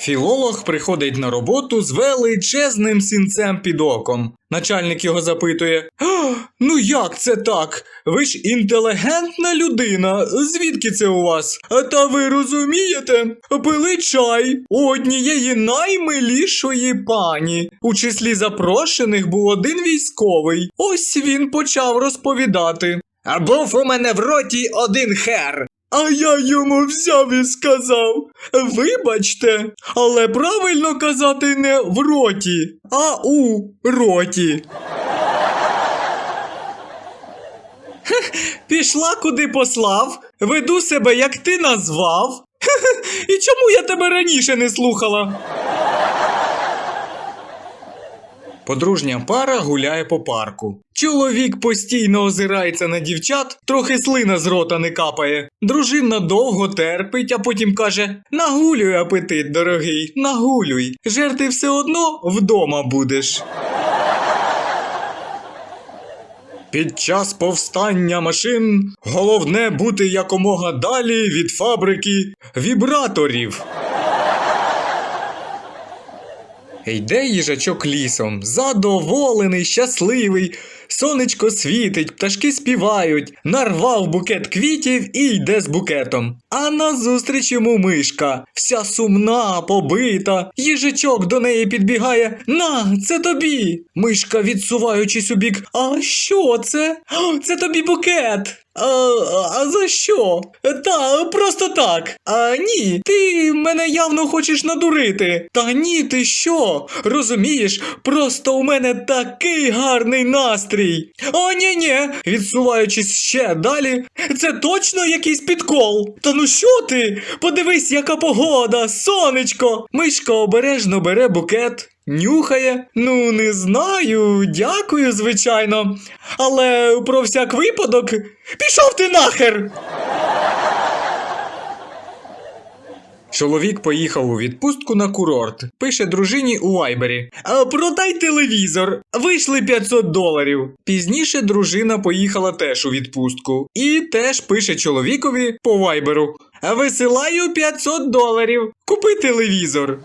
Філолог приходить на роботу з величезним сінцем під оком. Начальник його запитує: Ну як це так? Ви ж інтелігентна людина. Звідки це у вас? Та ви розумієте? Пили чай у однієї наймилішої пані. У числі запрошених був один військовий. Ось він почав розповідати. Був у мене в роті один хер. А я йому взяв і сказав: Вибачте, але правильно казати не в роті, а у роті. Пішла куди послав, веду себе, як ти назвав. І чому я тебе раніше не слухала? Подружня пара гуляє по парку. Чоловік постійно озирається на дівчат, трохи слина з рота не капає. Дружина довго терпить, а потім каже: Нагулюй апетит, дорогий, нагулюй. Жерти все одно вдома будеш. Під час повстання машин головне бути якомога далі від фабрики вібраторів. Йде їжачок лісом, задоволений, щасливий. Сонечко світить, пташки співають, нарвав букет квітів і йде з букетом. А назустріч йому мишка, вся сумна, побита. Їжачок до неї підбігає. На, це тобі. Мишка, відсуваючись у бік. А що це? Це тобі букет. А, а за що? Та, просто так. А ні, ти мене явно хочеш надурити. Та ні, ти що? Розумієш, просто у мене такий гарний настрій. О, ні, ні, відсуваючись ще далі. Це точно якийсь підкол. Та ну що ти? Подивись, яка погода, сонечко. Мишка обережно бере букет. Нюхає? Ну, не знаю, дякую, звичайно. Але про всяк випадок пішов ти нахер. Чоловік поїхав у відпустку на курорт. Пише дружині у вайбері. «А, Продай телевізор. Вийшли 500 доларів. Пізніше дружина поїхала теж у відпустку. І теж пише чоловікові по вайберу. «А Висилаю 500 доларів. Купи телевізор.